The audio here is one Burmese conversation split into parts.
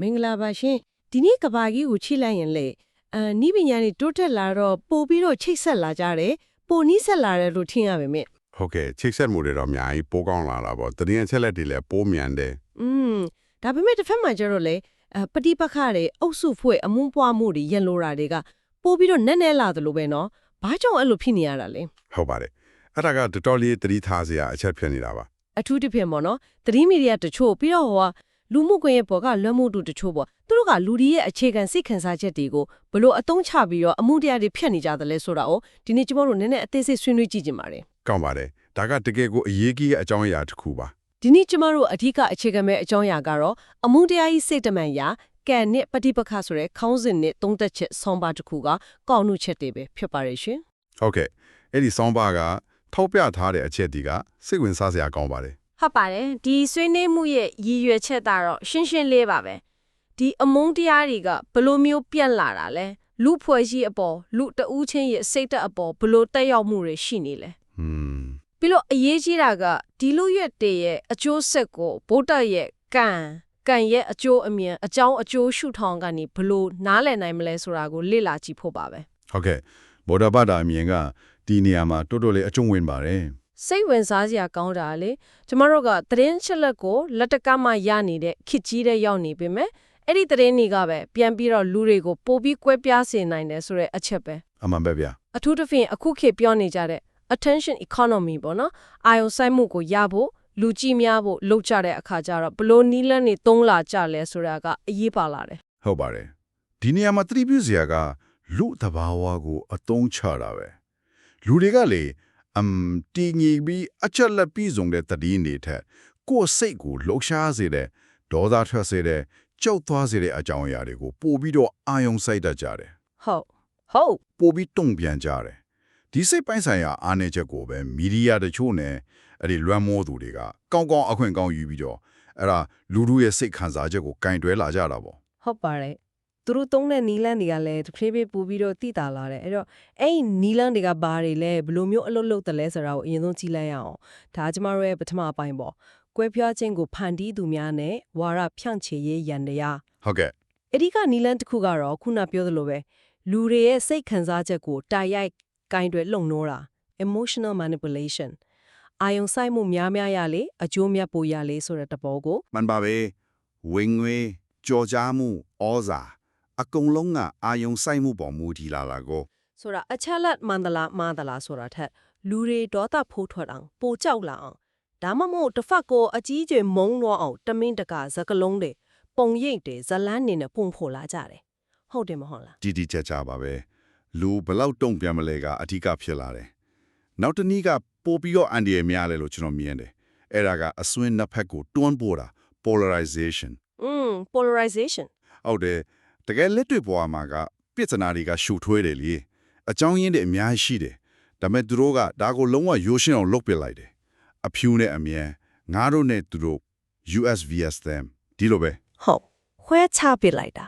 မင်္ဂလာပါရှင်ဒီနေ့ကဘာကြီးကိုချိလိုက်ရင်လေအာနိပညာတွေတိုးတက်လာတော့ပို့ပြီးတော့ချိတ်ဆက်လာကြတယ်ပိုနီးဆက်လာတယ်လို့ထင်ရပါမယ် ဟုတ်ကဲ့ချိတ်ဆက်မှုတွေတော့အများကြီးပိုးကောင်းလာတာပေါ့တရင်အချက်လက်တွေလည်းပိုးမြန်တယ် อืมဒါပေမဲ့တစ်ဖက်မှာကျတော့လေအပฏิပခတွေအုပ်စုဖွဲ့အမွန်းပွားမှုတွေရန်လိုတာတွေကပို့ပြီးတော့နက်နဲလာသလိုပဲเนาะဘာကြောင့်အဲ့လိုဖြစ်နေရတာလဲ ဟုတ်ပါတယ်အဲ့ဒါကတော်တော်လေးတတိထားစရာအချက်ဖြစ်နေတာပါ အထူးတစ်ဖြစ်ပေါ့နော်သတင်းမီဒီယာတချို့ပြီးတော့ဟိုက လူမှုကွန်ရက်ပေါ်ကလွှမ်းမိုးသူတချို့ပေါ့သူတို့ကလူတွေရဲ့အခြေခံစိတ်ခံစားချက်တွေကိုဘလို့အတုံးချပြီးတော့အမှုတရားတွေဖြတ်နေကြတယ်လဲဆိုတာကိုဒီနေ့ကျွန်တော်တို့နည်းနည်းအသေးစိတ်ဆွေးနွေးကြည့်ကြပါတယ်ကောင်းပါတယ်ဒါကတကယ်ကိုအရေးကြီးတဲ့အကြောင်းအရာတစ်ခုပါဒီနေ့ကျမတို့အဓိကအခြေခံမဲ့အကြောင်းအရာကတော့အမှုတရားကြီးစိတ်တမန်ရာကန်နဲ့ပฏิပက္ခဆိုတဲ့ခေါင်းစဉ်နဲ့သုံးသက်ချက်ဆောင်းပါးတစ်ခုကကောက်နှုတ်ချက်တွေပဲဖြစ်ပါရဲ့ရှင်ဟုတ်ကဲ့အဲ့ဒီဆောင်းပါးကထောက်ပြထားတဲ့အချက်ဒီကစိတ်ဝင်စားစရာကောင်းပါတယ် ဟုတ်ပါတယ်ဒီဆွေးနွေးမှုရဲ့ရည်ရွယ်ချက်ကတော့ရှင်းရှင်းလေးပါပဲဒီအမုန်းတရားတွေကဘလို့မျိုးပြက်လာတာလဲလူဖွဲ့ရှိအပေါ်လူတဦးချင်းရဲ့စိတ်တက်အပေါ်ဘလို့တက်ရောက်မှုတွေရှိနေလဲဟွန်းပြီးလို့အရေးကြီးတာကဒီလူရွက်တွေရဲ့အကျိုးဆက်ကိုဗုဒ္ဓရဲ့ကံကံရဲ့အကျိုးအမြင်အကြောင်းအကျိုးရှုထောင်ကနေဘလို့နားလည်နိုင်မလဲဆိုတာကိုလေ့လာကြည့်ဖို့ပါပဲဟုတ်ကဲ့ဘောဓဘာသာအမြင်ကဒီနေရာမှာတော်တော်လေးအကျုံးဝင်ပါတယ် စိတ်ဝင်စားစရာကောင်းတာလေကျမတို့ကသတင်းချက်လက်ကိုလက်တကမှရနေတဲ့ခစ်ကြီးတဲ့ရောက်နေပေမဲ့အဲ့ဒီသတင်းတွေကပဲပြန်ပြီးတော့လူတွေကိုပိုပြီးကွဲပြားစေနိုင်တယ်ဆိုတဲ့အချက်ပဲအမှန်ပဲဗျာအထူးသဖြင့်အခုခေတ်ပြောနေကြတဲ့ attention economy ပေါ့နော်အာယုံစိုက်မှုကိုရဖို့လူကြည့်များဖို့လုပ်ကြတဲ့အခါကျတော့ဘလို့နီးလန်းနေသုံးလာကြလဲဆိုတာကအရေးပါလာတယ်ဟုတ်ပါတယ်ဒီနေရာမှာသတိပြုစရာကလူတဘာဝကိုအတုံးချတာပဲလူတွေကလေ အမ်တီငီပြီးအချက်လက်ပြီးဆုံးတဲ့တတိနေထက်ကိုယ်စိတ်ကိုလှုပ်ရှားစေတဲ့ဒေါသထွက်စေတဲ့ကြောက်သွားစေတဲ့အကြောင်းအရာတွေကိုပို့ပြီးတော့အာယုံစိုက်တတ်ကြတယ်ဟုတ်ဟုတ်ပို့ပြီးတုံ့ပြန်ကြတယ်ဒီစိတ်ပိုင်းဆိုင်ရာအားနည်းချက်ကိုပဲမီဒီယာတချို့နဲ့အဲ့ဒီလွမ်းမိုးသူတွေကကောင်းကောင်းအခွင့်ကောင်းယူပြီးတော့အဲ့ဒါလူလူရဲ့စိတ်ခံစားချက်ကိုကင်တွဲလာကြတာပေါ့ဟုတ်ပါတယ် သူတို့သုံးတဲ့နီလန်းတွေကလည်းတစ်ဖြည်းဖြည်းပို့ပြီးတော့တည်တာလာတယ်အဲ့တော့အဲ့ဒီနီလန်းတွေကဘာတွေလဲဘယ်လိုမျိုးအလုပ်လုပ်တယ်လဲဆိုတာကိုအရင်ဆုံးကြည့်လိုက်ရအောင်ဒါကျမတို့ရဲ့ပထမအပိုင်းပေါ့ကွဲပြားခြင်းကိုဖန်တီးသူများနဲ့ဝါရဖြန့်ချေရေးရန်တရားဟုတ်ကဲ့အဓိကနီလန်းတစ်ခုကတော့ခုနပြောသလိုပဲလူတွေရဲ့စိတ်ခံစားချက်ကိုတိုက်ရိုက်ကင်တွယ်လှုံ့ဆောတာ emotional manipulation အာယုံဆိုင်မှုများများရလေအကျိုးမြတ်ပိုရလေဆိုတဲ့တဘောကိုမှန်ပါပဲဝင်ငွေကြော်ကြားမှုဩဇာ အကုန်လုံးကအာယုံဆိုင်မှုပေါ်မူတည်လာတာကိုဆိုတာအချက်လက်မန္တလာမန္တလာဆိုတာထက်လူတွေဒေါသဖိုးထွက်အောင်ပိုကြောက်လာအောင်ဒါမှမဟုတ်တစ်ဖက်ကိုအကြီးကျယ်မုန်းတော့အောင်တမင်းတကဇကလုံးတွေပုံရိပ်တွေဇလန်းနေနဲ့ပုံဖို့လာကြတယ်ဟုတ်တယ်မဟုတ်လားတီတီကြကြပါပဲလူဘယ်လောက်တုံ့ပြန်မလဲကအဓိကဖြစ်လာတယ်နောက်တစ်နည်းကပို့ပြီးတော့အန်ဒီရများလဲလို့ကျွန်တော်မြင်တယ်အဲ့ဒါကအစွန်းနှစ်ဖက်ကိုတွန်းပို့တာ polarization อืม polarization ဟုတ်တယ် တကယ်လက်တွေ့ပေါ်မှာကပြဿနာတွေကရှုထွေးတယ်လေအကြောင်းရင်းတွေအများကြီးရှိတယ်ဒါပေမဲ့သူတို့ကဒါကိုလုံးဝရိုးရှင်းအောင်လုပ်ပစ်လိုက်တယ်အဖြူနဲ့အမြန်ငါတို့နဲ့သူတို့ US vs them ဒီလိုပဲဟုတ်ခွဲချပစ်လိုက်တာ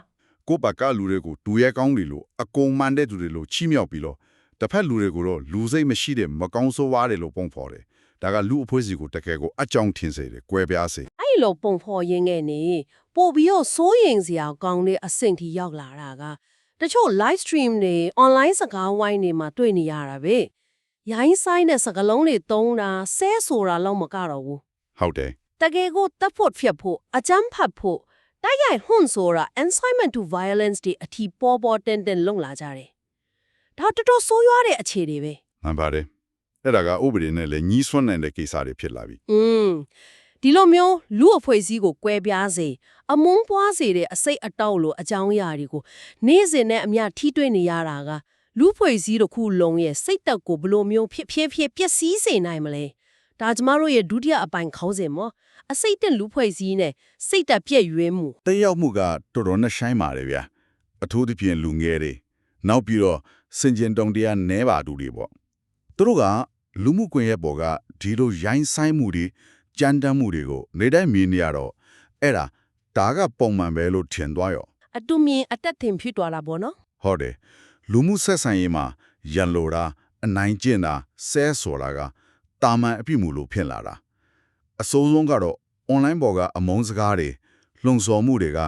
ကိုယ့်ဘက်ကလူတွေကိုတူရဲကောင်းတွေလို့အကုန်မှန်တဲ့သူတွေလို့ချီးမြှောက်ပြီးတော့တစ်ဖက်လူတွေကိုတော့လူစိတ်မရှိတဲ့မကောင်းဆိုးဝါးတွေလို့ပုံဖော်တယ် ဒါကလူအဖွဲ့အစည်းကိုတကယ်ကိုအကြောင်းထင်စေတယ်၊ကွဲပြားစေအဲ့လိုပုံဖော်ရင်းငယ်နေပို့ပြီးတော့စိုးရင်စရာကောင်းတဲ့အဆင့်ထိရောက်လာတာကတချို့ live stream တွေ online စကားဝိုင်းတွေမှာတွေ့နေရတာပဲရိုင်းဆိုင်တဲ့စကားလုံးတွေသုံးတာဆဲဆိုတာလောက်မကတော့ဘူးဟုတ်တယ်တကယ်ကိုတပ်ဖို့ဖြစ်ဖို့အကြမ်းဖတ်ဖို့တိုက်ရိုက်ဟွန်းဆိုတာ incitement to violence တွေအထီပေါ်ပေါ်တင်တင်လုံလာကြတယ်ဒါတော်တော်ဆိုးရွားတဲ့အခြေတွေပဲမှန်ပါတယ် အဲ့ဒါကဥပဒေနဲ့လည်းညီးစွန်းနိုင်တဲ့ကိစ္စတွေဖြစ်လာပြီอืมဒီလိုမျိုးလူအဖွဲ့အစည်းကိုကွဲပြားစေအမုန်းပွားစေတဲ့အစိတ်အတောက်လိုအကြောင်းအရာတွေကိုနေ့စဉ်နဲ့အမျှထိတွေ့နေရတာကလူအဖွဲ့အစည်းတစ်ခုလုံးရဲ့စိတ်တက်ကိုဘယ်လိုမျိုးဖြစ်ဖြစ်ဖြစ်ပျက်စီးစေနိုင်မလဲဒါကျမတို့ရဲ့ဒုတိယအပိုင်းခေါင်းစဉ်မောအစိတ်တက်လူအဖွဲ့အစည်းနဲ့စိတ်တက်ပြည့်ရွေးမှုတက်ရောက်မှုကတော်တော်နဲ့ရှိုင်းပါတယ်ဗျာအထူးသဖြင့်လူငယ်တွေနောက်ပြီးတော့စင်ကြင်တုံတရားနဲပါသူတွေပေါ့သူတို့က လူမှုကွန်ရက်ပေါ်ကဒီလိုရိုင်းဆိုင်မှုတွေကြမ်းတမ်းမှုတွေကိုနေတိုင်းမြင်နေရတော့အဲ့ဒါဒါကပုံမှန်ပဲလို့ထင်သွားရောအတူမြင်အတက်ထင်ဖြစ်သွားတာပေါ့နော်ဟုတ်တယ်လူမှုဆက်ဆံရေးမှာရန်လိုတာအနိုင်ကျင့်တာဆဲဆိုတာကတာမန်အပြစ်မှုလို့ဖြစ်လာတာအစိုးဆုံးကတော့ online ပေါ်ကအမုန်းစကားတွေလှုံ့ဆော်မှုတွေက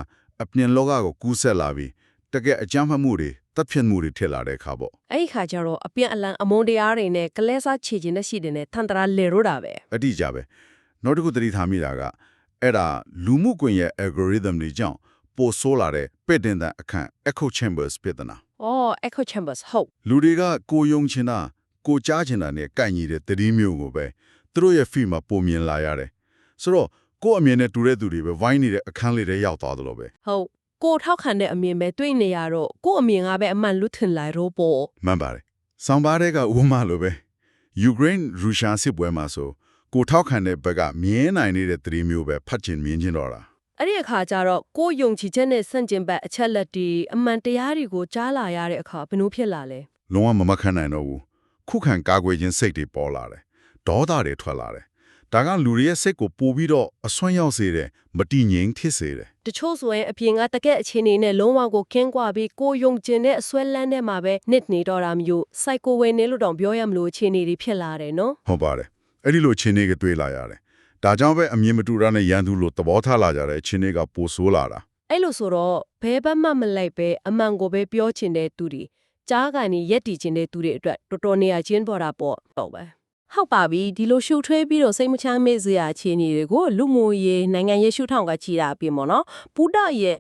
အပြင်လောကကိုကူးဆက်လာပြီးတကယ်အကြမ်းဖက်မှုတွေ တပ်ဖြတ်မှုတွေထစ်လာတဲ့အခါပေါ့အဲ့ဒီခါကျတော့အပြန်အလှန်အမုန်းတရားတွေနဲ့ကလဲစားချေခြင်းနဲ့ရှိတဲ့နဲ့ထန်တရာလေရိုးတာပဲအတိအကျပဲနောက်တစ်ခုသတိထားမိတာကအဲ့ဒါလူမှုကွန်ရက် algorithm တွေကြောင့်ပိုဆိုးလာတဲ့ပဲ့တင်တဲ့အခန့် echo chambers ပြဿနာ။အော် echo chambers ဟုတ်လူတွေကကိုယုံချင်တာကိုကြားချင်တာနဲ့ကိုက်ညီတဲ့သတိမျိုးကိုပဲသူတို့ရဲ့ feed မှာပုံမြင်လာရတယ်ဆိုတော့ကိုယ့်အမြင်နဲ့တူတဲ့သူတွေပဲဝိုင်းနေတဲ့အခန်းလေးတွေရောက်သွားသလိုပဲဟုတ် ကိုထောက်ခံတဲ့အမြင်ပဲတွေ့နေရတော့ကို့အမြင်ကပဲအမှန်လွတ်ထင်လိုက်တော့ပေါ့မှန်ပါတယ်။ဆောင်းပါးတဲ့ကဥပမာလိုပဲယူကရိန်းရုရှားစစ်ပွဲမှာဆိုကိုထောက်ခံတဲ့ဘက်ကမြင်းနိုင်နေတဲ့သတိမျိုးပဲဖတ်ချင်မြင်ချင်တော့တာအဲ့ဒီအခါကျတော့ကိုယုံကြည်ချက်နဲ့ဆန့်ကျင်ဘက်အချက်လက်တွေအမှန်တရားတွေကိုကြားလာရတဲ့အခါဘယ်လိုဖြစ်လာလဲ။လုံးဝမမခံနိုင်တော့ဘူး။ခုခံကာကွယ်ခြင်းစိတ်တွေပေါ်လာတယ်။ဒေါသတွေထွက်လာတယ်။ ဒါကလူတွေရဲ့စိတ်ကိုပိုပြီးတော့အဆွမ်းရောက်စေတယ်မတည်ငြိမ်ဖြစ်စေတယ်တချို့ဆိုရင်အပြင်ကတကက်အခြေအနေနဲ့လုံးဝကိုခင်းကွာပြီးကိုယုံကျင်တဲ့အစွဲလန်းတဲ့မှာပဲနစ်နေတော့တာမျိုးစိုက်ကိုဝယ်နေလို့တောင်ပြောရမလို့အခြေအနေတွေဖြစ်လာတယ်နော်။ဟုတ်ပါတယ်။အဲ့ဒီလိုချင်းတွေကတွေ့လာရတယ်။ဒါကြောင့်ပဲအမြင်မတူတာနဲ့ရန်သူလိုသဘောထားလာကြတဲ့ချင်းတွေကပိုဆိုးလာတာအဲ့လိုဆိုတော့ဘဲဘက်မှမလိုက်ပဲအမှန်ကိုပဲပြောချင်တဲ့သူတွေကြားကနေရက်တီချင်တဲ့သူတွေအတွက်တော်တော်နေရာချင်းပေါ်တာပေါ့ဟုတ်ပါ ဟုတ်ပါပြီဒီလိုရှုပ်ထွေးပြီးတော့စိတ်မချမ်းမေ့စရာအခြေအနေတွေကိုလူမှုရေးနိုင်ငံရေးရှုထောင့်ကကြည်တာပြင်ပေါ့နော်ပုဒ္ဒရဲ့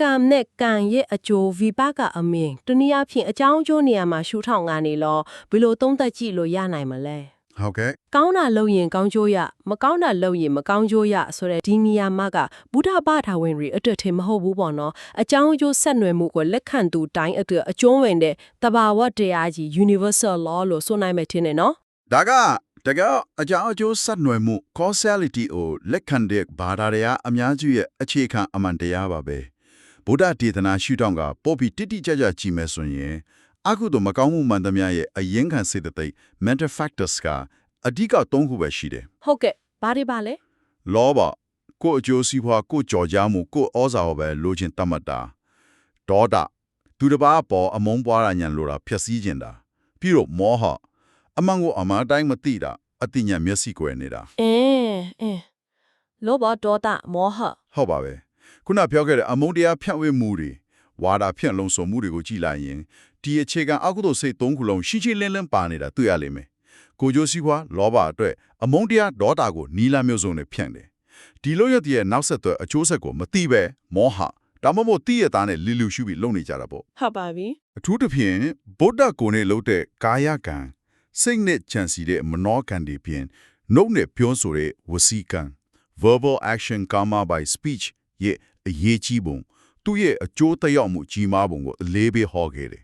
ကံနဲ့ကံရဲ့အကျိုးဝိပါကအမြင်တနည်းအားဖြင့်အကြောင်းအကျိုးနေရာမှာရှုထောင့်ကနေလောဘယ်လိုသုံးသပ်ကြည့်လို့ရနိုင်မလဲ။ဟုတ်ကဲ့ကောင်းတာလုပ်ရင်ကောင်းကျိုးရမကောင်းတာလုပ်ရင်မကောင်းကျိုးရဆိုတဲ့ဒီနေရာမှာကဘုဒ္ဓဘာသာဝင်တွေအတွက်ထင်မဟုတ်ဘူးပေါ့နော်အကြောင်းအကျိုးဆက်နွယ်မှုကိုလက်ခံသူတိုင်းအတွက်အကျုံးဝင်တဲ့တဘာဝတရားကြီး universal law လို့ဆိုနိုင်မယ်ထင်တယ်နော်။ ဒါကတကယ်အကြောင်းအကျိုးဆက်နွယ်မှု causality ကိုလက်ခံတဲ့ဘာသာတရားအများကြီးရဲ့အခြေခံအမှန်တရားပါပဲဗုဒ္ဓဒေသနာရှုထောင့်ကပို့ပြီးတိတိကျကျကြည့်မယ်ဆိုရင်အခုတော့မကောင်းမှုမှန်သမျှရဲ့အရင်ခံစေတဲ့ mental factors ကအဓိကသုံးခုပဲရှိတယ်ဟုတ်ကဲ့ဘာတွေပါလဲလောဘကိုယ်အကျိုးစီးပွားကိုယ်ကြော်ကြားမှုကိုယ်ဩဇာကိုပဲလိုချင်တတ်မှတ်တာဒေါသသူတစ်ပါးအပေါ်အမုန်းပွားတာညံလိုတာဖျက်ဆီးခြင်းတာပြီးတော့မောဟ အမှန်ကိုအမှန်အတိုင်းမသိတာအတိညာမျက်စိကွယ်နေတာအင်းအင်းလောဘဒေါသမောဟဟုတ်ပါပဲခုနပြောခဲ့တဲ့အမုန်းတရားဖြန့်ဝေမှုတွေဝါဒဖြန့်လုံဆောင်မှုတွေကိုကြည့်လိုက်ရင်ဒီအခြေခံအကုသိုလ်စိတ်သုံးခုလုံးရှင်းရှင်းလင်းလင်းပါနေတာတွေ့ရလိမ့်မယ်ကိုကြိုးစည်းပွားလောဘအတွက်အမုန်းတရားဒေါသကိုနီလာမျိုးစုံနဲ့ဖြန့်တယ်ဒီလိုရတဲ့နောက်ဆက်တွဲအကျိုးဆက်ကိုမသိပဲမောဟဒါမှမဟုတ်တိရသားနဲ့လီလူရှုပြီးလုံနေကြတာပေါ့ဟုတ်ပါပြီအထူးသဖြင့်ဗုဒ္ဓကိုယ်နဲ့လှုပ်တဲ့ကာယကံ စိတ်နဲ့ကြံစီတဲ့မနောကံတွေပြင်နှုတ်နဲ့ပြောဆိုတဲ့ဝစီကံ verbal action karma by speech ရဲ့အရေးကြီးပုံသူ့ရဲ့အကျိုးသက်ရောက်မှုကြီးမားပုံကိုအလေးပေးဟောခဲ့တယ်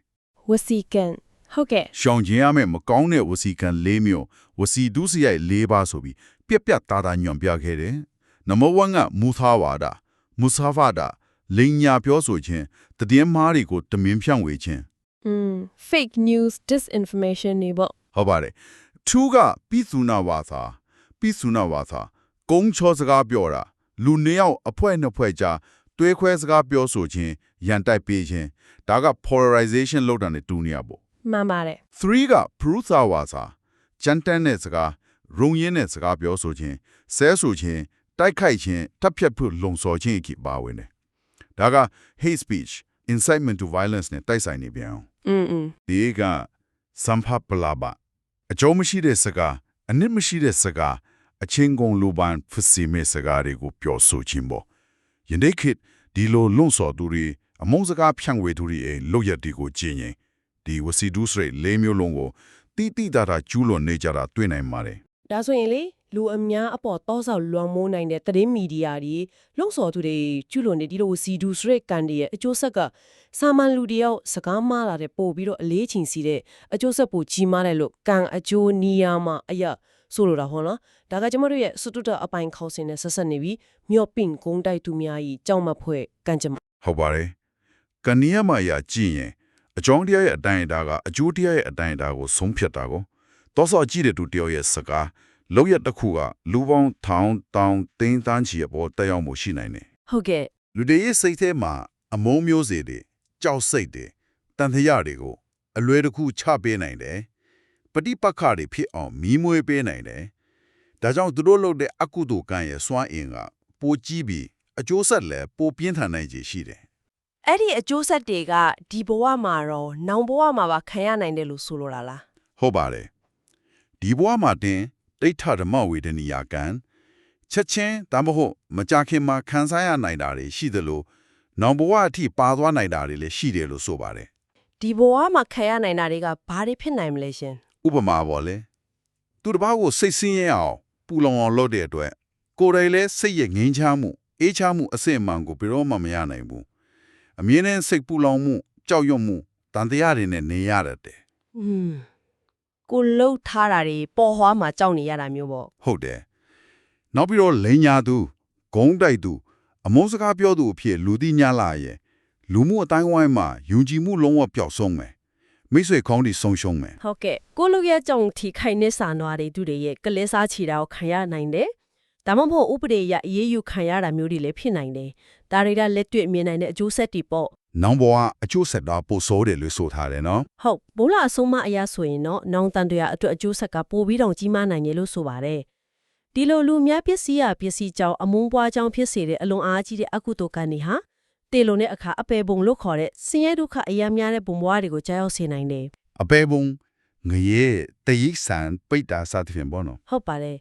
ဝစီကန်ဟုတ်ကဲ့။ရှောင်ကျင်ရမယ့်မကောင်းတဲ့ဝစီကံ၄မျိုးဝစီဒုစရိုက်၄ပါးဆိုပြီးပြက်ပြက်သားသားညွန်ပြခဲ့တယ်။ Number 1ကမူသာဝါဒမူဆာဖာဒလိန်ညာပြောဆိုခြင်းတည်င်းမားတွေကိုတမင်ဖြန့်ဝေခြင်းอืม fake news disinformation နေပေါ့ ဟုတ်ပါတယ်ထူးကပိသုနာဝါသာပိသုနာဝါသာကုန်းချောစကားပြောတာလူနှစ်ယောက်အဖွဲနှစ်ဖွဲကြားတွဲခွဲစကားပြောဆိုခြင်းရန်တိုက်ပေးခြင်းဒါက polarization လောက်တာနဲ့တူနေရပေါ့ မှန်ပါတယ် 3က prutha ဝါစာကြမ်းတမ်းတဲ့စကားရုံရင်းတဲ့စကားပြောဆိုခြင်းဆဲဆိုခြင်းတိုက်ခိုက်ခြင်းတပ်ဖြတ်ဖို့လုံဆော်ခြင်းအကိပါဝင်တယ်ဒါက hate speech incitement to violence နဲ့တိုက်ဆိုင်နေပြန်အောင် อืมอืม ဒီကစမ်ဖပလာဘ အကျုံးမရှိတဲ့စကားအနစ်မရှိတဲ့စကားအချင်းကုန်လူပန်ဖစီမဲ့စကားတွေကိုပြောဆိုခြင်းပေါ့ယနေ့ခေတ်ဒီလိုလွန်ဆော်သူတွေအမုန်းစကားဖြန့်ဝေသူတွေရဲ့လောက်ရတီကိုကျင့်ရင်ဒီဝစီဒုစရိတ်လေးမျိုးလုံးကိုတိတိတတာကျူးလွန်နေကြတာတွေ့နိုင်ပါတယ်ဒါဆိုရင်လေလူအများအပေါ်တောဆောက်လွန်မိုးနိုင်တဲ့သတင်းမီဒီယာတွေလုံဆော်သူတွေကျူးလွန်နေဒီလိုစီဒူစရက်ကန်တွေရဲ့အကျိုးဆက်က စာမန်လူတယောက်စကားမှားလာတဲ့ပို့ပြီးတော့အလေးချိန်စီတဲ့အကျိုးဆက်ပိုကြီးမားတယ်လို့ကံအကျိုးနီယာမှာအရာဆိုလိုတာဟောနော်ဒါကကျမတို့ရဲ့စတုတ္တအပိုင်ခေါင်းစဉ်နဲ့ဆက်ဆက်နေပြီးမြော့ပင့်ကုန်းတိုက်သူများကြီးကြောက်မဖွဲ့ကံကြမ္မာဟုတ်ပါတယ်ကဏီယမယာကြည့်ရင်အကြောင်းတရားရဲ့အတိုင်းအတာကအကျိုးတရားရဲ့အတိုင်းအတာကိုဆုံးဖြတ်တာကိုတောဆောကြည့်တဲ့သူတယောက်ရဲ့စကားလောက်ရတစ်ခုကလူပေါင်းထောင်တောင်တင်းတန်းချီအပေါ်တက်ရောက်မှုရှိနိုင်တယ်ဟုတ်ကဲ့လူတွေရဲ့စိတ်ထဲမှာအမုန်းမျိုးစေတွေ ကြောက်စိတ်တွေတန်ထရာတွေကိုအလွယ်တကူချပေးနိုင်တယ်ပฏิပတ်ခတွေဖြစ်အောင်မီးမွေးပေးနိုင်တယ်ဒါကြောင့်သူတို့လုပ်တဲ့အကုသိုလ်ကံရဲ့စွမ်းအင်ကပိုကြီးပြီးအကျိုးဆက်လည်းပိုပြင်းထန်နိုင်ခြေရှိတယ်အဲ့ဒီအကျိုးဆက်တွေကဒီဘဝမှာတော့နောင်ဘဝမှာပါခံရနိုင်တယ်လို့ဆိုလိုတာလားဟုတ်ပါတယ်ဒီဘဝမှာတင်ဒိဋ္ဌဓမ္မဝေဒနိယကံချက်ချင်းဒါမှမဟုတ်မကြခင်မှာခံစားရနိုင်တာတွေရှိသလို နောင်ဘဝအထိပါသွားနိုင်တာတွေလည်းရှိတယ်လို့ဆိုပါတယ်ဒီဘဝမှာခံရနိုင်တာတွေကဘာတွေဖြစ်နိုင်မလဲရှင်ဥပမာပေါ့လေသူတစ်ပါးကိုစိတ်ဆင်းရဲအောင်ပူလောင်အောင်လုပ်တဲ့အတွက်ကိုယ်တိုင်လည်းစိတ်ရဲ့ငြိမ်းချမ်းမှုအေးချမ်းမှုအစစ်အမှန်ကိုဘယ်တော့မှမရနိုင်ဘူးအမြင်နဲ့စိတ်ပူလောင်မှုကြောက်ရွံ့မှုတန်တရားတွေနဲ့နေရတတ်တယ်อืมကိုလှုပ်ထားတာတွေပေါ်ဟွားမှာကြောက်နေရတာမျိုးပေါ့ဟုတ်တယ်နောက်ပြီးတော့လိန်ညာသူဂုံးတိုက်သူ အမုန်းစကားပြောသူအဖြစ်လူသိညာလာရဲ့လူမှုအတိုင်းဝိုင်းမှာယုံကြည်မှုလုံးဝပျောက်ဆုံးမယ်မိတ်ဆွေကောင်းတွေဆုံးရှုံးမယ်ဟုတ်ကဲ့ကိုလူရဲ့ကြောင့်ထိခိုင်နေစာနွားတွေသူတွေရဲ့ကလေးစားချီတာကိုခံရနိုင်တယ်ဒါမှမဟုတ်ဥပဒေအရအေးအေးယူခံရတာမျိုးတွေလည်းဖြစ်နိုင်တယ်ဒါတွေကလက်တွေ့မြင်နိုင်တဲ့အကျိုးဆက်တွေပေါ့နောင်ဘဝအကျိုးဆက်တာပိုဆိုးတယ်လို့ဆိုထားတယ်နော်ဟုတ်ဘိုးလာအဆုံးမအရာဆိုရင်တော့နောင်တန်တရားအတွက်အကျိုးဆက်ကပိုပြီးတော့ကြီးမားနိုင်တယ်လို့ဆိုပါတယ် ဒီလိုလူများပစ္စည်းရပစ္စည်းကြောင့်အမုန်းပွားကြောင့်ဖြစ်စေတဲ့အလွန်အားကြီးတဲ့အကုသိုလ်ကံတွေဟာတေလုံတဲ့အခါအပေပုံလို့ခေါ်တဲ့ဆင်းရဲဒုက္ခအရာများတဲ့ဘုံဘဝတွေကိုကြောက်ရောက်စေနိုင်တယ်အပေပုံငရေတရိษံပိတ္တာစသဖြင့်ပေါ့နော်ဟုတ်ပါတယ်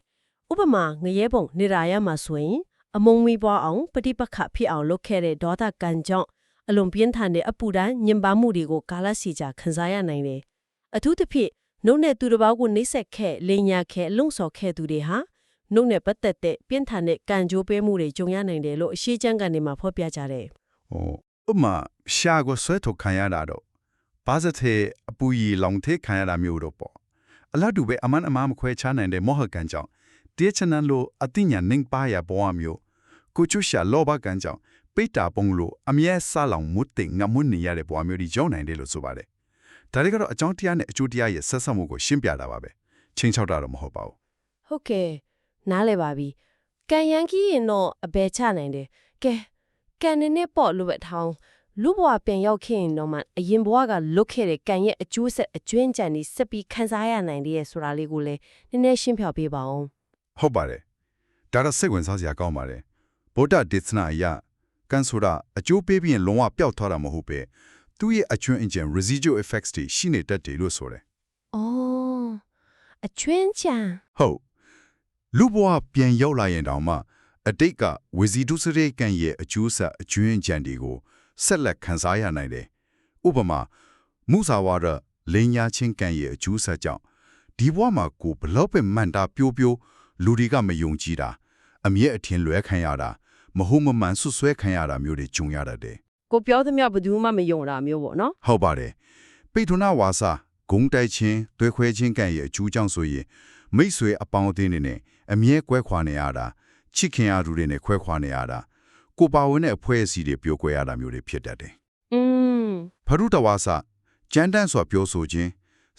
ဥပမာငရဲပုံနေရာရမှာဆိုရင် အမုံမီပွားအောင်ပฏิပက္ခဖြစ်အောင်လုပ်ခဲ့တဲ့ဒေါသကံကြောင့်အလွန်ပြင်းထန်တဲ့အပူဒဏ်ညင်ပါမှုတွေကိုကာလစီကြာခံစားရနိုင်တယ်အထူးသဖြင့်နှုတ်နဲ့သူတစ်ပါးကိုနှိမ့်ဆက်ခဲ့လိန်ညာခဲ့လုံဆော်ခဲ့သူတွေဟာ နှုတ်နဲ့ပတ်သက်တဲ့ပြင်းထန်တဲ့ကံကြိုးပေးမှုတွေကြုံရနိုင်တယ်လို့အရှိချမ်းကန်တွေမှာဖော်ပြကြတယ်ဟိုဥပမာရှာကိုဆွဲထုတ်ခံရတာတော့ဘာစတဲ့အပူရီလောင်သေးခံရတာမျိုးတော့ပေါ့အလားတူပဲအမှန်အမှားမခွဲခြားနိုင်တဲ့မောဟကန်ကြောင့်တေချနန်လိုအတိညာနှင်းပါရဘဝမျိုးကိုချွရှာလောဘကန်ကြောင့်ပိတ္တာပုံလိုအမြဲဆလောင်မွတ်တင်ငမွတ်နေရတဲ့ဘဝမျိုးကြီးကြောင်းနိုင်တယ်လို့ဆိုပါတယ်ဒါတွေကတော့အကြောင်းတရားနဲ့အကျိုးတရားရဲ့ဆက်ဆက်မှုကိုရှင်းပြတာပါပဲချင်းချောက်တာတော့မဟုတ်ပါဘူးဟုတ်ကဲ့ နားလည်ပါပြီကံရန်ကြီးရင်တော့အဘယ်ချနိုင်တယ်ကဲကံနဲ့နဲ့ပေါ့လို့ပဲထောင်းလူဘဝပြန်ရောက်ခဲ့ရင်တော့မှအရင်ဘဝကလွတ်ခဲ့တဲ့ကံရဲ့အကျိုးဆက်အကျွင်းကြံနေစက်ပြီးခံစားရနိုင်တယ်ဆိုတာလေးကိုလည်းနည်းနည်းရှင်းပြပေးပါအောင်ဟုတ်ပါတယ်ဒါတော့စိတ်ဝင်စားစရာကောင်းပါတယ်ဗုဒ္ဓဒေသနာအရကန်ဆိုတာအကျိုးပေးပြီးရင်လုံးဝပျောက်သွားတာမဟုတ်ပဲသူ့ရဲ့အကျွမ်းအကျန် residual effects တွေရှိနေတတ်တယ်လို့ဆိုတယ်။အော်အကျွင်းကြံဟုတ် လူဘဝပြန်ရောက်လာရင်တောင်မှအတိတ်ကဝစီဒုစရေကံရဲ့အကျိုးဆက်အကျွမ်းအကျန်တွေကိုဆက်လက်ခံစားရနိုင်တယ်ဥပမာမုစာဝါဒလိန်ညာချင်းကံရဲ့အကျိုးဆက်ကြောင့်ဒီဘဝမှာကိုဘလောက်ပဲမှန်တာပြိုးပြိုးလူတွေကမယုံကြည်တာအမြဲအထင်လွဲခံရတာမဟုတ်မမှန်ဆွဆွဲခံရတာမျိုးတွေကြုံရတတ်တယ်ကိုပြောသမျှဘယ်သူမှမယုံတာမျိုးပေါ့နော်ဟုတ်ပါတယ်ပိထုနာဝါစာဂုံတိုက်ချင်းတွဲခွဲချင်းကံရဲ့အကျိုးကြောင့်ဆိုရင်မိတ်ဆွေအပေါင်းအသင်းတွေနဲ့ အမြဲကွဲခွာနေရတာချစ်ခင်ရသူတွေနဲ့ခွဲခွာနေရတာကိုပါဝင်တဲ့အဖွဲ့အစည်းတွေပြိုကွဲရတာမျိုးတွေဖြစ်တတ်တယ်။อืมဖရုတဝါစာကြမ်းတမ်းစွာပြောဆိုခြင်း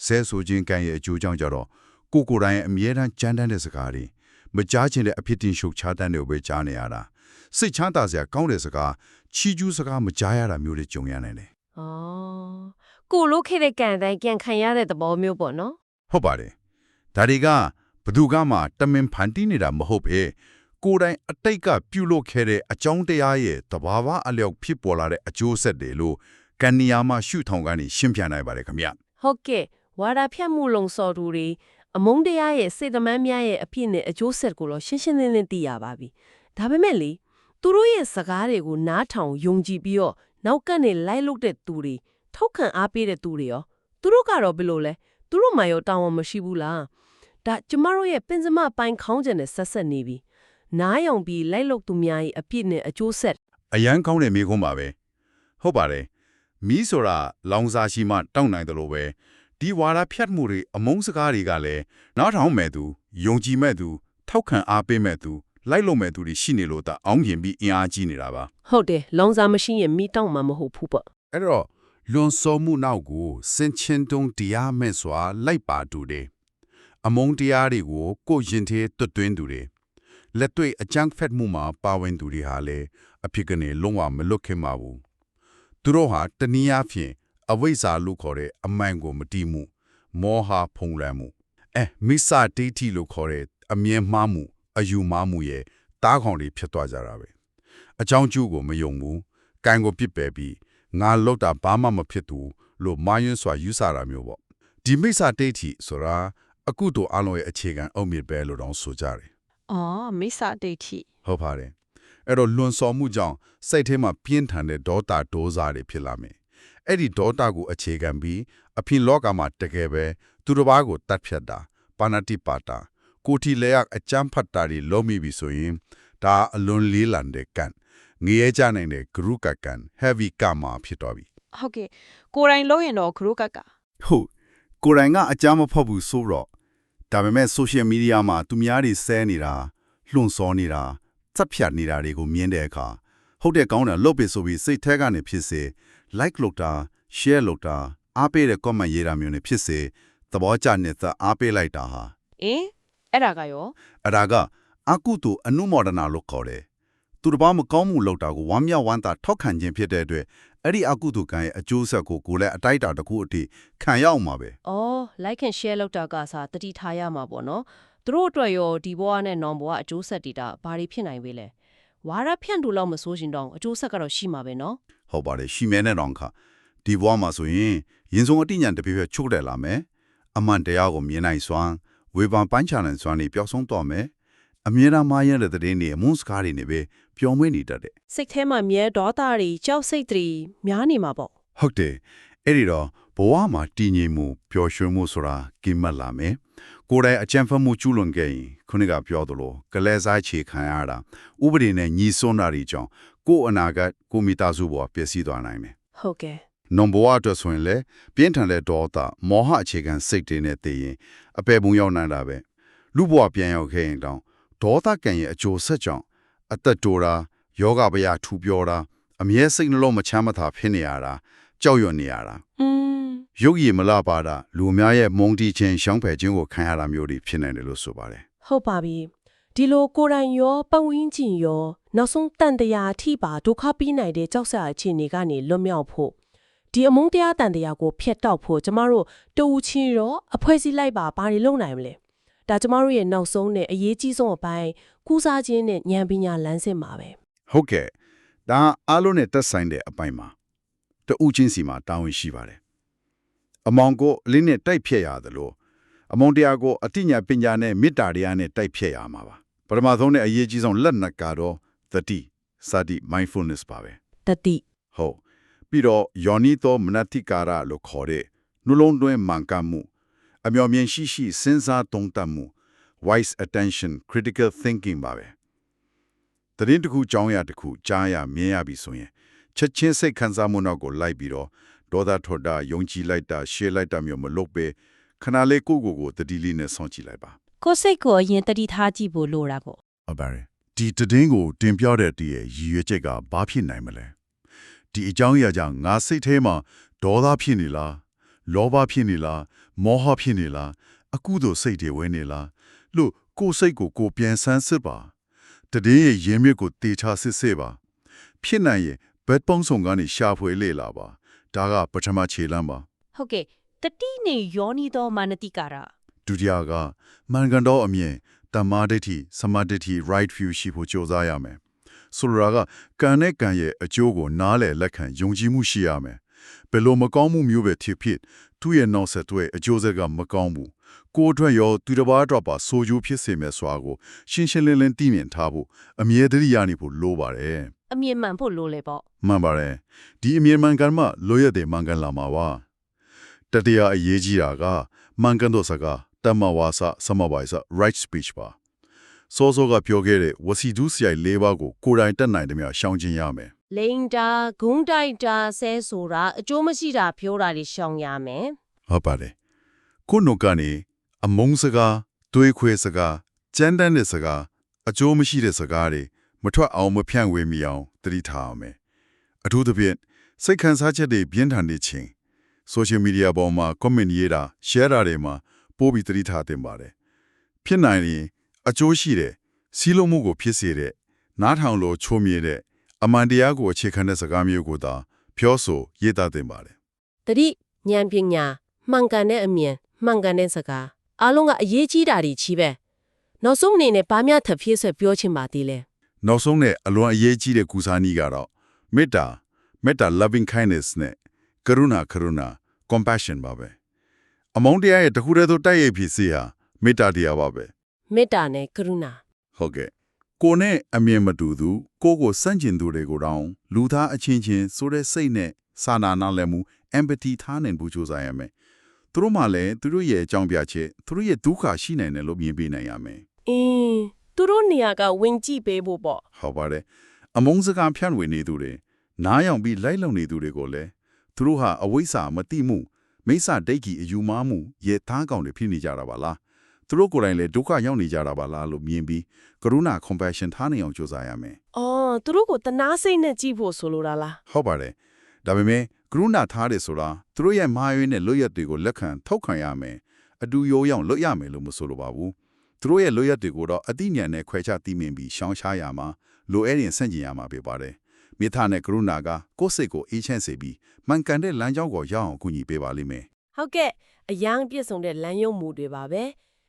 ဆဲဆိုခြင်းကံရဲ့အကျိုးကြောင့်ကြတော့ကိုကိုယ်တိုင်အမြဲတမ်းကြမ်းတမ်းတဲ့စကားတွေမကြားချင်တဲ့အဖြစ်တင်ရှုပ်ချတဲ့တွေပဲကြားနေရတာစိတ်ချမ်းသာစရာကောင်းတဲ့စကားချီးကျူးစကားမကြားရတာမျိုးတွေကြုံရနိုင်တယ်အော်ကိုလို့ခဲ့တဲ့ကံတိုင်းကြံခံရတဲ့သဘောမျိုးပေါ့နော်ဟုတ်ပါတယ်ဒါတွေက ဘယ်သူကမှတမင်ဖန်တီးနေတာမဟုတ်ပဲကိုယ်တိုင်အတိတ်ကပြုလုပ်ခဲ့တဲ့အကြောင်းတရားရဲ့တဘာဝအလျောက်ဖြစ်ပေါ်လာတဲ့အကျိုးဆက်တွေလို့ကန်နီယာမှာရှုထောင်ကနေရှင်းပြနိုင်ပါတယ်ခင်ဗျ။ဟုတ်ကဲ့ဝါဒဖြတ်မှုလုံစော်သူတွေအမုန်းတရားရဲ့စေတမန်းများရဲ့အဖြစ်နဲ့အကျိုးဆက်ကိုတော့ရှင်းရှင်းလင်းလင်းသိရပါပြီ။ဒါပေမဲ့လေသူတို့ရဲ့စကားတွေကိုနားထောင်ယုံကြည်ပြီးတော့နောက်ကနေလိုက်လုတဲ့သူတွေထောက်ခံအားပေးတဲ့သူတွေရောသူတို့ကတော့ဘယ်လိုလဲသူတို့မှရောတောင်းဝမရှိဘူးလား ဒါကျမတို့ရဲ့ပင်စမပိုင်းခေါင်းကျင်နဲ့ဆက်ဆက်နေပြီနားယောင်ပြီးလိုက်လုသူများရဲ့အပြစ်နဲ့အကျိုးဆက်အရန်ကောင်းတဲ့မိကုံးပါပဲဟုတ်ပါတယ်မီးဆိုတာလောင်စာရှိမှတောက်နိုင်တယ်လို့ပဲဒီဝါဒဖြတ်မှုတွေအမုန်းစကားတွေကလည်းနားထောင်မဲ့သူယုံကြည်မဲ့သူထောက်ခံအားပေးမဲ့သူလိုက်လို့မဲ့သူတွေရှိနေလို့တာအောင်းကျင်ပြီးအင်အားကြီးနေတာပါဟုတ်တယ်လောင်စာမရှိရင်မိတောက်မှာမဟုတ်ဘူးပေါ့အဲ့တော့လွန်စော်မှုနောက်ကိုစင်ချင်းတုံးတရားမဲ့စွာလိုက်ပါတူတယ် အမုန်းတရားတွေကိုကိုယ့်ရင်ထဲတွတ်သွင်းသူတွေလက်တွေ့အကြမ်းဖက်မှုမှာပါဝင်သူတွေဟာလည်းအဖြစ်ကနေလုံးဝမလွတ်ခင်ပါဘူးသူတို့ဟာတနည်းအားဖြင့်အဝိဇ္ဇာလို့ခေါ်တဲ့အမှန်ကိုမတီးမှုမောဟဖုံးလွှမ်းမှုအဲမိစ္ဆာဒိဋ္ဌိလို့ခေါ်တဲ့အမြင်မှားမှုအယူမှားမှုရဲ့တားခေါင်တွေဖြစ်သွားကြတာပဲအကြောင်းကျိုးကိုမယုံဘူးကံကိုပြစ်ပယ်ပြီးငါလောက်တာဘာမှမဖြစ်သူလို့မာယွန်းစွာယူဆတာမျိုးပေါ့ဒီမိစ္ဆာဒိဋ္ဌိဆိုတာ အကုသိုလ်အလုံးရဲ့အခြေခံအုတ်မြစ်ပဲလို့တောင်ဆိုကြတယ်အော်မိစ္ဆာဒိဋ္ဌိဟုတ်ပါတယ်အဲ့တော့လွန်စော်မှုကြောင့်စိတ်ထဲမှာပြင်းထန်တဲ့ဒေါသဒေါသတွေဖြစ်လာမယ်အဲ့ဒီဒေါသကိုအခြေခံပြီးအပြင်လောကမှာတကယ်ပဲသူတစ်ပါးကိုတတ်ဖြတ်တာပါဏတိပါတာကိုတီလေယအကျမ်းဖတ်တာတွေလုံးမိပြီဆိုရင်ဒါအလွန်လေးလံတဲ့ကံငရေကြနိုင်တဲ့ဂရုကကံ heavy ကမာဖြစ်တော့ပြီဟုတ်ကဲ့ကိုယ်တိုင်လုံးရင်တော့ခရုကကဟုတ်ကိုယ်တိုင်ကအကြမ်းမဖောက်ဘူးဆိုတော့ ဒါပေမဲ့ social media မှာသူများတွေဆဲနေတာလွှန်စောနေတာစက်ဖြတ်နေတာတွေကိုမြင်တဲ့အခါဟုတ်တဲ့ကောင်းတယ်လုတ်ပြီဆိုပြီးစိတ်ထဲကနေဖြစ်စေ like လုပ်တာ share လုပ်တာအားပေးတဲ့ comment ရေးတာမျိုးနဲ့ဖြစ်စေသဘောကျနေတဲ့အားပေးလိုက်တာဟာအင်းအဲ့ဒါကရောအရာကအကုသို့အနုမောဒနာလို့ခေါ်တယ်သူတစ်ပါးမကောင်းမှုလုပ်တာကိုဝမ်းမြောက်ဝမ်းသာထောက်ခံခြင်းဖြစ်တဲ့အတွက် အဲ့ဒီအကုသို့ကံရဲ့အကျိုးဆက်ကိုကိုယ်လည်းအတိုက်အတာတစ်ခုအထိခံရအောင်ပါပဲအော် like and share လောက်တာကစားတတိထားရမှာပေါ့နော်သူတို့အတွက်ရောဒီဘဝနဲ့နောင်ဘဝအကျိုးဆက်တွေတာဘာတွေဖြစ်နိုင်ပြီလဲဝါရဖြန့်တူလောက်မစိုးရှင်တော့အကျိုးဆက်ကတော့ရှိမှာပဲနော်ဟုတ်ပါတယ်ရှိမဲနဲ့တော့ခါဒီဘဝမှာဆိုရင်ရင်ဆုံးအတိညာဏ်တစ်ပြေးပြေးချုပ်တယ်လာမယ်အမှန်တရားကိုမြင်နိုင်စွမ်းဝေဖန်ပိုင်းခြားနိုင်စွမ်းနေပျောက်ဆုံးတော့မယ်အမြဲတမ်းမရတဲ့တဲ့င်းတွေအမွန်းစကားတွေနေပဲ ပျော်မွေ့နေတတ်တယ်စိတ်ထဲမှာမြဲဒေါသတွေကြောက်စိတ်တွေများနေမှာပေါ့ဟုတ်တယ်အဲ့ဒီတော့ဘဝမှာတည်ငြိမ်မှုပျော်ရွှင်မှုဆိုတာကိမတ်လာမယ်ကိုယ်တိုင်အကြံဖတ်မှုကျူးလွန်ခဲ့ရင်ခုနကပြောသလိုကလဲစားချေခံရတာဥပဒေနဲ့ညီစွန်းတာတွေကြောင့်ကိုယ်အနာဂတ်ကိုမိသားစုဘဝပျက်စီးသွားနိုင်တယ်ဟုတ်ကဲ့နွန်ဘဝအတွက်ဆိုရင်လည်းပြင်းထန်တဲ့ဒေါသမောဟအခြေခံစိတ်တွေနဲ့တည်ရင်အပေပုံရောက်နိုင်တာပဲလူဘဝပြန်ရောက်ခဲ့ရင်တောင်ဒေါသကံရဲ့အကျိုးဆက်ကြောင့် အသက်တိုတာယောဂဗျာထူပြောတာအမြဲစိတ်နှလုံးမချမ်းမသာဖြစ်နေရတာကြောက်ရွံ့နေရတာอืมရုပ်ရည်မလပါတာလူအများရဲ့မုန်းတီးခြင်းရှောင်းဖယ်ခြင်းကိုခံရတာမျိုးတွေဖြစ်နိုင်တယ်လို့ဆိုပါတယ်ဟုတ်ပါပြီဒီလိုကိုယ်တိုင်ရောပတ်ဝန်းကျင်ရောနောက်ဆုံးတန်တရားအထိပါဒုက္ခပြီးနိုင်တဲ့ကြောက်စရာအခြေအနေကနေလွတ်မြောက်ဖို့ဒီအမုန်းတရားတန်တရားကိုဖျက်တောက်ဖို့ကျမတို့တူချင်းရောအဖွဲ့စည်းလိုက်ပါဘာတွေလုပ်နိုင်မလဲဒါကျမတို့ရဲ့နောက်ဆုံးနဲ့အရေးကြီးဆုံးအပိုင်း ကူးစားခြင်းနဲ့ဉာဏ်ပညာလမ်းစဉ်ပါပဲဟုတ်ကဲ့ဒါအားလုံးနဲ့တက်ဆိုင်တဲ့အပိုင်းမှာတူးချင်းစီမှာတာဝန်ရှိပါတယ်အမောင်ကိုအလင်းနဲ့တိုက်ဖြတ်ရတယ်လို့အမောင်တရားကိုအတိညာပညာနဲ့မေတ္တာတရားနဲ့တိုက်ဖြတ်ရမှာပါပထမဆုံးနဲ့အရေးကြီးဆုံးလက်နက်ကတော့သတိစတိ mindfulness ပါပဲတတိဟုတ်ပြီးတော့ယောနိသောမနတိကာရလို့ခေါ်တဲ့နှလုံးသွင်းမှန်ကန်မှု အမျှော်မြင်ရှိရှိစဉ်းစားသုံးသပ်မှု wise attention critical thinking ပါပဲတရင်တစ်ခုကြောင်းရတစ်ခုကြားရမြင်ရပြီဆိုရင်ချက်ချင်းစိတ်ခံစားမှုနောက်ကိုလိုက်ပြီးတော့ဒေါသထော်တာယုံကြည်လိုက်တာရှေ့လိုက်တာမျိုးမလုပ်ပဲခဏလေးကိုယ့်ကိုယ်ကိုတတိလေးနဲ့ဆောင်းကြည့်လိုက်ပါကိုယ်စိတ်ကိုအရင်တတိထားကြည့်ဖို့လိုတာပေါ့ဟုတ်ပါတယ်ဒီတည်င်းကိုတင်ပြတဲ့တည်းရဲ့ရည်ရွယ်ချက်ကဘာဖြစ်နိုင်မလဲဒီအကြောင်းအရာကြောင့်ငါစိတ်ထဲမှာဒေါသဖြစ်နေလားလောဘဖြစ်နေလားမောဟဖြစ်နေလားအကုသိုလ်စိတ်တွေဝင်နေလား လို့ကိုယ်စိတ်ကိုကိုယ်ပြန်ဆန်းစစ်ပါတည်င်းရဲ့ရင်းမြစ်ကိုတေချာစစ်စစ်ပါ ဖြစ်နိုင်ရင်ဘက်ပုံးဆောင်ကနေရှာဖွေလေ့လာပါဒါကပထမခြေလှမ်းပါဟုတ်ကဲ့တတိနဲ့ယောနီသောမာနတိကာရဒုတိယကမန်ကန်တော်အမြင်တမ္မာဒိဋ္ဌိစမာဒိဋ္ဌိ right view ရှိဖို့ကြိုးစားရမယ်ဆိုလိုတာကကံနဲ့ကံရဲ့အကျိုးကိုနားလည်လက်ခံယုံကြည်မှုရှိရမယ်ဘယ်လိုမကောင်းမှုမျိုးပဲဖြစ်ဖြစ်သူ့ရဲ့နောက်ဆက်တွဲအကျိုးဆက်ကမကောင်းဘူး ကိုယ်အတွက်ရောသူတစ်ပါးအတွက်ပါဆိုကျိုးဖြစ်စေမယ်ဆိုတာကိုရှင်းရှင်းလင်းလင်းသိမြင်ထားဖို့အမြဲတည်းရနေဖို့လိုပါတယ်အမြင်မှန်ဖို့လိုလေပေါ့မှန်ပါတယ်ဒီအမြင်မှန်ကန်မှလိုရတဲ့မှန်ကန်လာမှာပါတတရားအရေးကြီးတာကမှန်ကန်တော့စကားတမဝါစာစမဝါစာ right speech ပါစောစောကပြောခဲ့တဲ့ဝစီဒုစရိုက်၄ပါးကိုကိုယ်တိုင်တက်နိုင်တယ်များရှောင်ကျင်ရမယ်လိန်တာဂုံးတိုက်တာဆဲဆိုတာအကျိုးမရှိတာပြောတာတွေရှောင်ရမယ်ဟုတ်ပါတယ်ကိုနှုတ်ကနေ အမုန်းစကားတွေးခွေစကားကြမ်းတမ်းတဲ့စကားအကျိုးမရှိတဲ့စကားတွေမထွက်အောင်မဖြန့်ဝေမိအောင်သတိထားအောင်မယ်အထူးသဖြင့်စိတ်ခံစားချက်တွေပြင်းထန်နေခြင်း social media ပေါ်မှာ comment ရေးတာ share တာတွေမှာပို့ပြီးသတိထားသင့်ပါတယ်ဖြစ်နိုင်ရင်အကျိုးရှိတဲ့စီးလုံးမှုကိုဖြစ်စေတဲ့နားထောင်လို့ချိုးမြေတဲ့အမှန်တရားကိုအခြေခံတဲ့စကားမျိုးကိုသာပြောဆိုရေးသားသင့်ပါတယ်တတိဉာဏ်ပညာမှန်ကန်တဲ့အမြင်မှန်ကန်တဲ့စကား အားလုံးကအရေးကြီးတာတွေချီးပဲနောက်ဆုံးအနေနဲ့ဘာများထပ်ဖြည့်ဆွဲပြောချင်ပါသေးလဲနောက်ဆုံးနဲ့အလွန်အရေးကြီးတဲ့ကုစားနည်းကတော့မေတ္တာမေတ္တာ loving kindness နဲ့ကရုဏာကရုဏာ compassion ပါပဲအမုန်းတရားရဲ့တစ်ခုတည်းသောတိုက်ရိုက်ဖြစ်စီဟာမေတ္တာတရားပါပဲမေတ္တာနဲ့ကရုဏာဟုတ်ကဲ့ကိုနဲ့အမြင်မတူသူကိုကိုစန့်ကျင်သူတွေကိုတောင်လူသားအချင်းချင်းဆိုတဲ့စိတ်နဲ့စာနာနာလည်မှု empathy ထားနိုင်ဖို့ကြိုးစားရမယ် သူတို့မှလည်းသူတို့ရဲ့အကြောင်းပြချက်သူတို့ရဲ့ဒုက္ခရှိနိုင်တယ်လို့မြင်ပေးနိုင်ရမယ်အင်းသူတို့နေရာကဝင်ကြည့်ပေးဖို့ပေါ့ဟုတ်ပါတယ်အမုန်းစကားဖြန့်ဝေနေသူတွေနားယောင်ပြီးလိုက်လုံနေသူတွေကိုလည်းသူတို့ဟာအဝိဇ္ဇာမတိမှုမိစ္ဆာဒိတ်ကြီးအယူမားမှုရဲ့သားကောင်တွေဖြစ်နေကြတာပါလားသူတို့ကိုယ်တိုင်လည်းဒုက္ခရောက်နေကြတာပါလားလို့မြင်ပြီးကရုဏာ compassion ထားနိုင်အောင်ကြိုးစားရမယ်အော်သူတို့ကိုတနာစိတ်နဲ့ကြည့်ဖို့ဆိုလိုတာလားဟုတ်ပါတယ်ဒါပေမဲ့ ကရုဏာထားတယ်ဆိုတာသူတို့ရဲ့မာရွေးနဲ့လွတ်ရက်တွေကိုလက်ခံထောက်ခံရမယ်အတူရိုးရောင်လွတ်ရမယ်လို့မဆိုလိုပါဘူးသူတို့ရဲ့လွတ်ရက်တွေကိုတော့အတိညာနဲ့ခွဲခြားသိမြင်ပြီးရှောင်ရှားရမှာလိုအဲ့ရင်ဆန့်ကျင်ရမှာဖြစ်ပါတယ်မေတ္တာနဲ့ကရုဏာကကိုယ့်စိတ်ကိုအေးချမ်းစေပြီးမှန်ကန်တဲ့လမ်းကြောင်းကိုရောက်အောင်ကူညီပေးပါလိမ့်မယ်ဟုတ်ကဲ့အယံပြည့်စုံတဲ့လမ်းယုံမှုတွေပါပဲ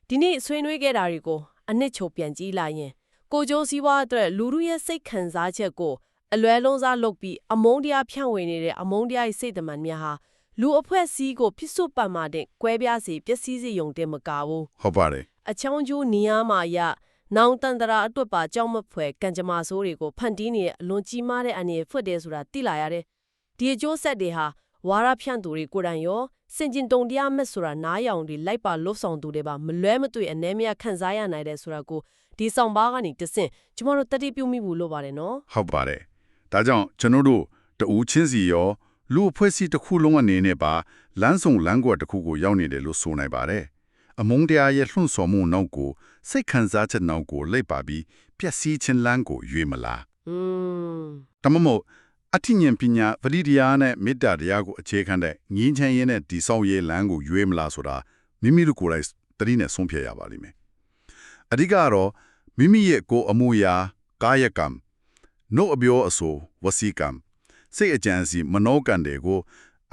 ဒီနေ့ဆွေးနွေးခဲ့တာတွေကိုအနှစ်ချုပ်ပြန်ကြည့်လိုက်ရင်ကိုကျိုးစည်းဝါးအတွက်လူလူရဲ့စိတ်ခံစားချက်ကို အလွဲလုံးစားလုပ်ပြီးအမုန်းတရားဖြန့်ဝေနေတဲ့အမုန်းတရားရဲ့စိတ်တမန်များဟာလူအဖွဲ့အစည်းကိုပြစ်စွတ်ပတ်မှတဲ့ကွဲပြားစေပျက်စီးစေယုံတဲ့မကဘူးဟုတ်ပါတယ်အချောင်းကျိုးနေရမှာရနောင်တန်တရာအတွက်ပါကြောက်မဖွယ်ကံကြမ္မာဆိုးတွေကိုဖန်တီးနေတဲ့အလွန်ကြီးမားတဲ့အနေနဲ့ဖွက်တယ်ဆိုတာသိလာရတယ်။ဒီအကျိုးဆက်တွေဟာဝါရဖြန့်သူတွေကိုယ်တိုင်ရောစင်ကျင်တုံတရားမဲ့ဆိုတာနားယောင်တွေလိုက်ပါလှုပ်ဆောင်သူတွေပါမလွဲမသွေအ ਨੇ မြခံစားရနိုင်တယ်ဆိုတာကိုဒီဆောင်ပါကနေတဆင့်ကျမတို့တတိပြုမိဘူးလို့ပါတယ်နော်ဟုတ်ပါတယ် ဒါကြောင့်ကျွန်တော်တို့တူချင်းစီရောလူအဖွဲ့အစည်းတစ်ခုလုံးအနေနဲ့ပါလမ်းဆောင်လမ်းကွက်တစ်ခုကိုရောက်နေတယ်လို့ဆိုနိုင်ပါတယ်အမုန်းတရားရဲ့လှုံ့ဆော်မှုနောက်ကိုစိတ်ခံစားချက်နောက်ကိုလိုက်ပါပြီးပျက်စီးခြင်းလမ်းကိုရွေးမလား။อืมတမမို့အဋ္ဌဉဏ်ပညာဗတိတရားနဲ့မေတ္တာတရားကိုအခြေခံတဲ့ငြင်းချမ်းရေးနဲ့ဒီဆောင်ရေးလမ်းကိုရွေးမလားဆိုတာမိမိတို့ကိုယ်တိုင်တတိနဲ့ဆုံးဖြတ်ရပါလိမ့်မယ်အဓိကတော့မိမိရဲ့ကိုယ်အမှုရာကာယကံ နှုတ်အပြောအဆိုဝစီကံစိတ်အကြံစီမနောကံတွေကို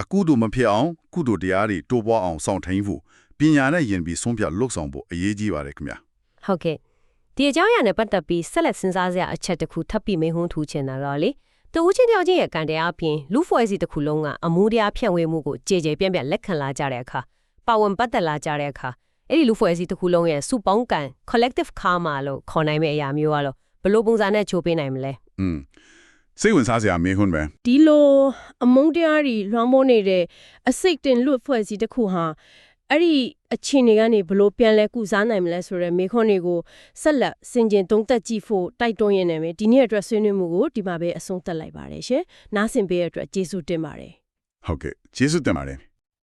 အကုသို့မဖြစ်အောင်ကုသိုလ်တရားတွေတိုးပွားအောင်စောင့်ထိန်ဖို့ပညာနဲ့ယဉ်ပြီးဆုံးဖြတ်လှုပ်ဆောင်ဖို့အရေးကြီးပါတယ်ခင်ဗျာဟုတ်ကဲ့ဒီအကြောင်းအရာနဲ့ပတ်သက်ပြီးဆက်လက်စဉ်းစားစရာအချက်တစ်ခုထပ်ပြီးမင်းဟုန်းထူချင်တာတော့လေတဦးချင်းတယောက်ချင်းရဲ့ကံတရားအပြင်လူဖွဲ့စီတစ်ခုလုံးကအမှုတရားဖြန့်ဝေမှုကိုကြေကြေပြန့်ပြန့်လက်ခံလာကြတဲ့အခါပါဝင်ပတ်သက်လာကြတဲ့အခါအဲ့ဒီလူဖွဲ့စီတစ်ခုလုံးရဲ့စုပေါင်းကံ collective karma လို့ခေါ်နိုင်မယ့်အရာမျိုးကတော့ဘယ်လိုပုံစံနဲ့ချိုးပေးနိုင်မလဲ อืมစိတ်ဝင်စားစရာမေးခွန်းပဲဒီလိုအမုန်းတရားတွေလွှမ်းမိုးနေတဲ့အစိတ်တင်လွတ်ဖွဲ့စည်းတစ်ခုဟာအဲ့ဒီအခြေအနေကနေဘလို့ပြန်လဲကုစားနိုင်မလဲဆိုတော့မေခွန်းတွေကိုဆက်လက်စင်ကျင်သုံးသက်ကြည့်ဖို့တိုက်တွန်းရနေမယ်ဒီနေ့အတွက်ဆွေးနွေးမှုကိုဒီမှာပဲအဆုံးသတ်လိုက်ပါတယ်ရှင်နားဆင်ပေးရတဲ့အတွက်ကျေးဇူးတင်ပါတယ်ဟုတ်ကဲ့ကျေးဇူးတင်ပါတယ်